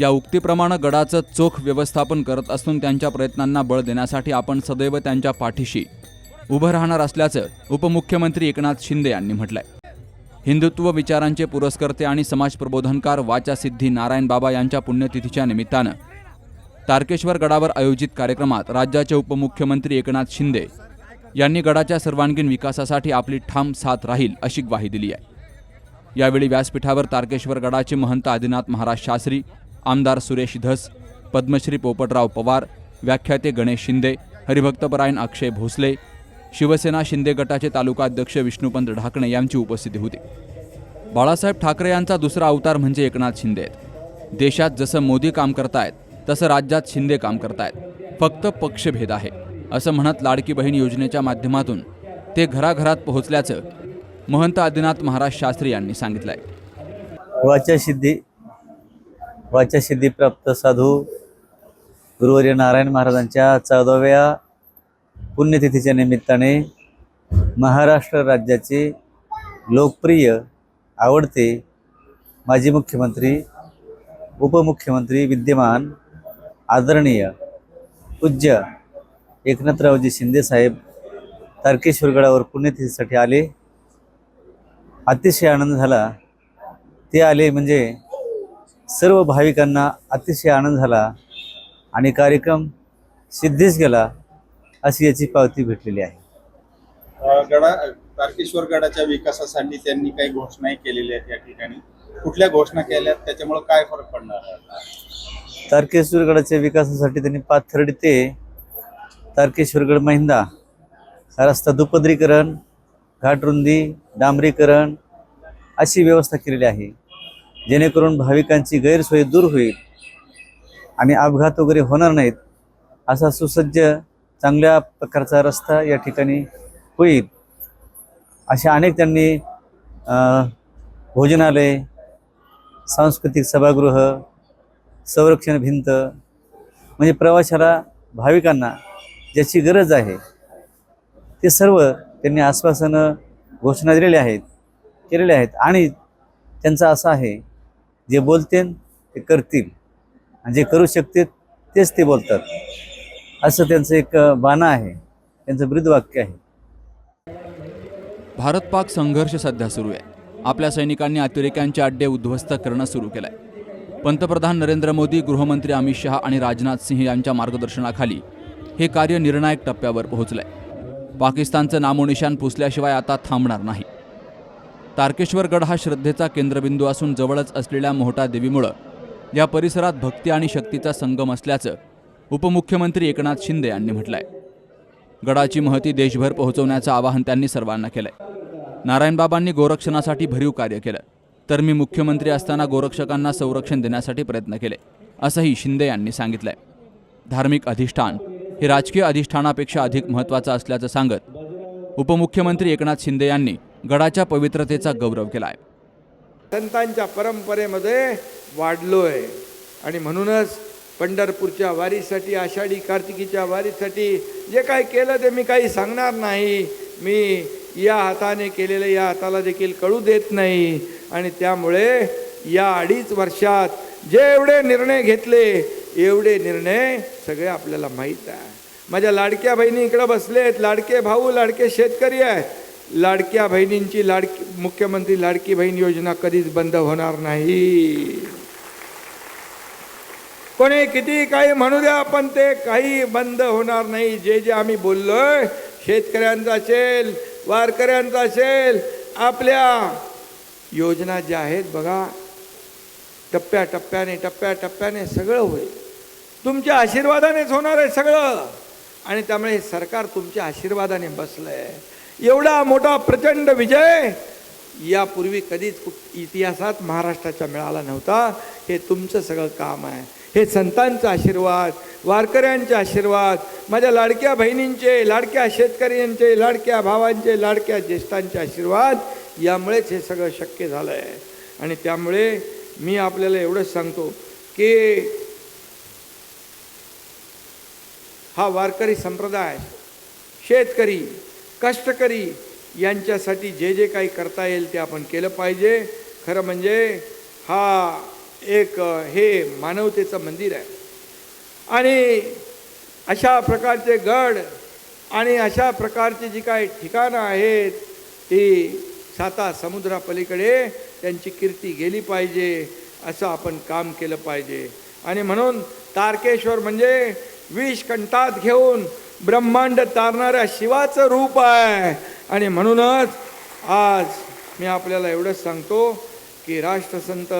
या उक्तीप्रमाणे गडाचं चोख व्यवस्थापन करत असून त्यांच्या प्रयत्नांना बळ देण्यासाठी आपण सदैव त्यांच्या पाठीशी उभं राहणार असल्याचं उपमुख्यमंत्री एकनाथ शिंदे यांनी म्हटलंय. हिंदुत्व विचारांचे पुरस्कर्ते आणि समाज प्रबोधनकार वाचासिद्धी नारायण बाबा यांच्या पुण्यतिथीच्या निमित्तानं तारकेश्वर गडावर आयोजित कार्यक्रमात राज्याचे उपमुख्यमंत्री एकनाथ शिंदे यांनी गडाच्या सर्वांगीण विकासासाठी आपली ठाम साथ राहील अशी ग्वाही दिली आहे. यावेळी व्यासपीठावर तारकेश्वर गडाचे महंत आदिनाथ महाराज शास्त्री आमदार सुरेश धस पद्मश्री पोपटराव पवार व्याख्याते गणेश शिंदे हरिभक्तपरायण अक्षय भोसले शिवसेना शिंदे गटाचे तालुकाध्यक्ष विष्णुपंत ढाकणे यांची उपस्थिती होती. बाळासाहेब ठाकरे यांचा दुसरा अवतार म्हणजे एकनाथ शिंदे आहेत. देशात जसं मोदी काम करतायत तसं राज्यात शिंदे काम करतायत. फक्त पक्षभेद आहे असं म्हणत लाडकी बहीण योजनेच्या माध्यमातून ते घराघरात पोहोचल्याचं महंत आदिनाथ महाराज शास्त्री यांनी सांगितलंय. शिद्धी वाचासिद्धीप्राप्त साधू गुरुवर्य नारायण महाराजांच्या चौदाव्या पुण्यतिथीच्या निमित्ताने महाराष्ट्र राज्याचे लोकप्रिय आवडते माजी मुख्यमंत्री उपमुख्यमंत्री विद्यमान आदरणीय पूज्य एकनाथरावजी शिंदेसाहेब तारकेश्वरगडावर पुण्यतिथीसाठी आले. अतिशय आनंद झाला. ते आले म्हणजे सर्व भाविकांना अतिशय आनंद झाला आणि कार्यक्रम सिद्धीच गेला अशी याची पावती भेटलेली आहे. गडा तारकेश्वर गडाच्या विकासासाठी त्यांनी काही घोषणाही केलेल्या आहेत या ठिकाणी. कुठल्या घोषणा केल्या? त्याच्यामुळे काय फरक पडणार आहे? तारकेश्वरगडाच्या विकासासाठी त्यांनी पाथर्डी ते तारकेश्वरगड महिंदा हा रस्ता दुपदरीकरण घाटरुंदी डांबरीकरण अशी व्यवस्था केलेली आहे. जेणेकरून भाविकांची गैरसोय दूर होईल आणि अपघात वगैरे होणार नाहीत असा सुसज्ज चांगल्या प्रकारचा रस्ता या ठिकाणी होईल. अशा अनेक त्यांनी भोजनालय सांस्कृतिक सभागृह संरक्षण भिंत म्हणजे प्रवाशाला भाविकांना ज्याची गरज आहे ते सर्व त्यांनी आश्वासनं घोषणा दिलेल्या आहेत केलेले आहेत. आणि त्यांचं असं आहे जे बोलतील ते करतील. आणि जे करू शकतील तेच ते बोलतात. असं त्यांचं एक बाणा आहे. त्यांचं ब्रीदवाक्य आहे. भारत पाक संघर्ष सध्या सुरू आहे. आपल्या सैनिकांनी अतिरेक्यांचे अड्डे उद्ध्वस्त करणं सुरू केलंय. पंतप्रधान नरेंद्र मोदी गृहमंत्री अमित शहा आणि राजनाथ सिंह यांच्या मार्गदर्शनाखाली हे कार्य निर्णायक टप्प्यावर पोहोचलंय. पाकिस्तानचं नामोनिशान पुसल्याशिवाय आता थांबणार नाही. तारकेश्वरगड हा श्रद्धेचा केंद्रबिंदू असून जवळच असलेल्या मोहटा देवीमुळं या परिसरात भक्ती आणि शक्तीचा संगम असल्याचं उपमुख्यमंत्री एकनाथ शिंदे यांनी म्हटलंय. गडाची महती देशभर पोहोचवण्याचं आवाहन त्यांनी सर्वांना केलंय. नारायणबाबांनी गोरक्षणासाठी भरीव कार्य केलं तर मी मुख्यमंत्री असताना गोरक्षकांना संरक्षण देण्यासाठी प्रयत्न केले असंही शिंदे यांनी सांगितलंय. धार्मिक अधिष्ठान हे राजकीय अधिष्ठानापेक्षा अधिक महत्त्वाचं असल्याचं सांगत उपमुख्यमंत्री एकनाथ शिंदे यांनी गडाच्या पवित्रतेचा गौरव केलाय. संतांच्या परंपरेमध्ये वाढलोय. आणि म्हणूनच पंढरपूरच्या वारीसाठी आषाढी कार्तिकीच्या वारीसाठी जे काही केलं ते मी काही सांगणार नाही. मी या हाताने केलेलं या हाताला देखील कळू देत नाही. आणि त्यामुळे या अडीच वर्षात जे एवढे निर्णय घेतले एवढे निर्णय सगळे आपल्याला माहीत आहे. माझ्या लाडक्या बहिणी इकडं बसले आहेत लाडके भाऊ लाडके शेतकरी आहेत. लाडक्या बहिणींची लाडकी मुख्यमंत्री लाडकी बहीण योजना कधीच बंद होणार नाही. कोणी किती काही म्हणू द्या पण ते काही बंद होणार नाही. जे जे आम्ही बोललोय शेतकऱ्यांचं असेल वारकऱ्यांचं असेल आपल्या योजना ज्या आहेत बघा टप्प्या टप्प्याने टप्प्या टप्प्याने सगळं होईल. तुमच्या आशीर्वादानेच होणार आहे सगळं. आणि त्यामुळे हे सरकार तुमच्या आशीर्वादाने बसलं आहे एवढा मोठा प्रचंड विजय यापूर्वी कधीच कुठ- इतिहासात महाराष्ट्राच्या मिळाला नव्हता. हे तुमचं सगळं काम आहे. हे संतांचा आशीर्वाद वारकऱ्यांचे आशीर्वाद माझ्या लाडक्या बहिणींचे लाडक्या शेतकऱ्यांचे लाडक्या भावांचे लाडक्या ज्येष्ठांचे आशीर्वाद यामुळेच हे सगळं शक्य झालं आहे आणि त्यामुळे मी आपल्याला एवढंच सांगतो की हा वारकरी संप्रदाय शेतकरी कष्टकरी यांच्यासाठी जे जे काही करता येईल ते आपण केलं पाहिजे. खरं म्हणजे हा एक हे मानवतेचं मंदिर आहे. आणि अशा प्रकारचे गड आणि अशा प्रकारची जी काही ठिकाणं आहेत ती साता समुद्रापलीकडे त्यांची कीर्ती गेली पाहिजे असं आपण काम केलं पाहिजे. आणि म्हणून तारकेश्वर म्हणजे विष कंठात घेऊन ब्रह्मांड तारणाऱ्या शिवाचं रूप आहे. आणि म्हणूनच आज मी आपल्याला एवढंच सांगतो की राष्ट्रसंत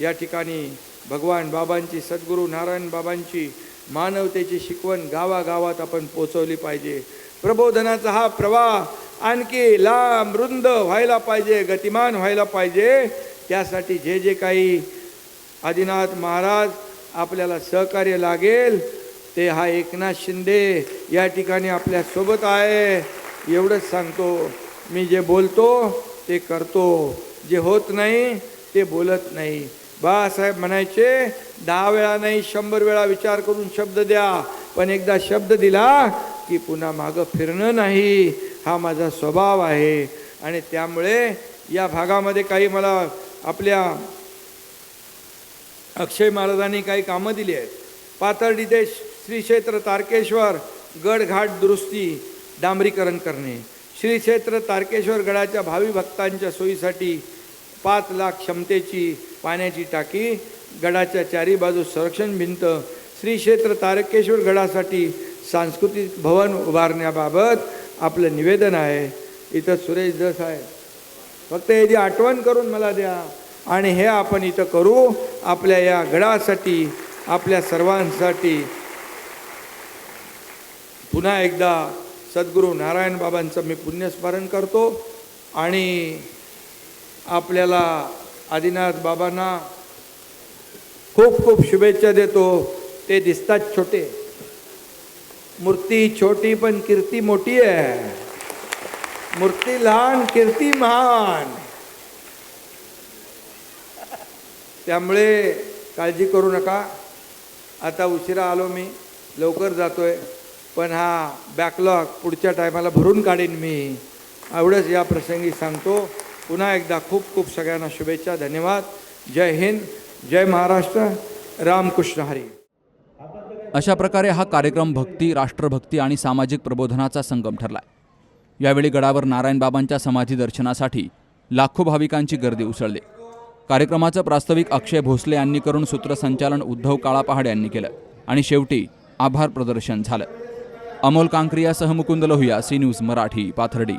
या ठिकाणी भगवान बाबांची सद्गुरू नारायण बाबांची मानवतेची शिकवण गावागावात आपण पोचवली पाहिजे. प्रबोधनाचा हा प्रवाह आणखी लांब रुंद व्हायला पाहिजे गतिमान व्हायला पाहिजे. त्यासाठी जे जे काही आदिनाथ महाराज आपल्याला सहकार्य लागेल ते हा एकनाथ शिंदे या ठिकाणी आपल्यासोबत आहे. एवढंच सांगतो मी जे बोलतो ते करतो. जे होत नाही ते बोलत नाही. बाळासाहेब म्हणायचे दहा वेळा नाही शंभर वेळा विचार करून शब्द द्या. पण एकदा शब्द दिला की पुन्हा मागं फिरणं नाही. हा माझा स्वभाव आहे. आणि त्यामुळे या भागामध्ये काही मला आपल्या अक्षय महाराजांनी काही कामं दिली आहेत. पाथर्डी देश श्री क्षेत्र तारकेश्वर गडघाट दुरुस्ती डांबरीकरण करणे. श्री क्षेत्र तारकेश्वर गडाच्या भावी भक्तांच्या सोयीसाठी पाच लाख क्षमतेची पाण्याची टाकी गडाच्या चारी बाजू संरक्षण भिंत श्री क्षेत्र तारकेश्वर गडासाठी सांस्कृतिक भवन उभारण्याबाबत आपलं निवेदन आहे. इथं सुरेश जस आहे फक्त याची आठवण करून मला द्या. आणि हे आपण इथं करू. आपल्या या गडासाठी आपल्या सर्वांसाठी पुन्हा एकदा सद्गुरू नारायण बाबांचं मी पुण्यस्मरण करतो आणि आपल्याला आदिनाथ बाबांना खूप खूप शुभेच्छा देतो. ते दिसतात छोटे. मूर्ती छोटी पण कीर्ती मोठी आहे. मूर्ती लहान कीर्ती महान. त्यामुळे काळजी करू नका. आता उशिरा आलो मी. लवकर जातोय. पण हा बॅकलॉग पुढच्या टायमाला भरून काढीन मी. एवढंच या प्रसंगी सांगतो. पुन्हा एकदा खूप खूप सगळ्यांना शुभेच्छा धन्यवाद. जय हिंद जय महाराष्ट्र रामकृष्ण हरी. अशा प्रकारे हा कार्यक्रम भक्ती राष्ट्रभक्ती आणि सामाजिक प्रबोधनाचा संगम ठरला यावेळी गडावर नारायणबाबांच्या समाधी दर्शनासाठी लाखो भाविकांची गर्दी उसळली. कार्यक्रमाचं प्रास्ताविक अक्षय भोसले यांनी करून सूत्रसंचालन उद्धव काळा पहाड यांनी केलं आणि शेवटी आभार प्रदर्शन झालं. अमोल कांक्रियासह मुकुंद लोहिया सी न्यूज मराठी पाथर्डी.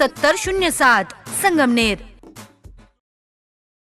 सत्तर शून्य सात संगमनेर.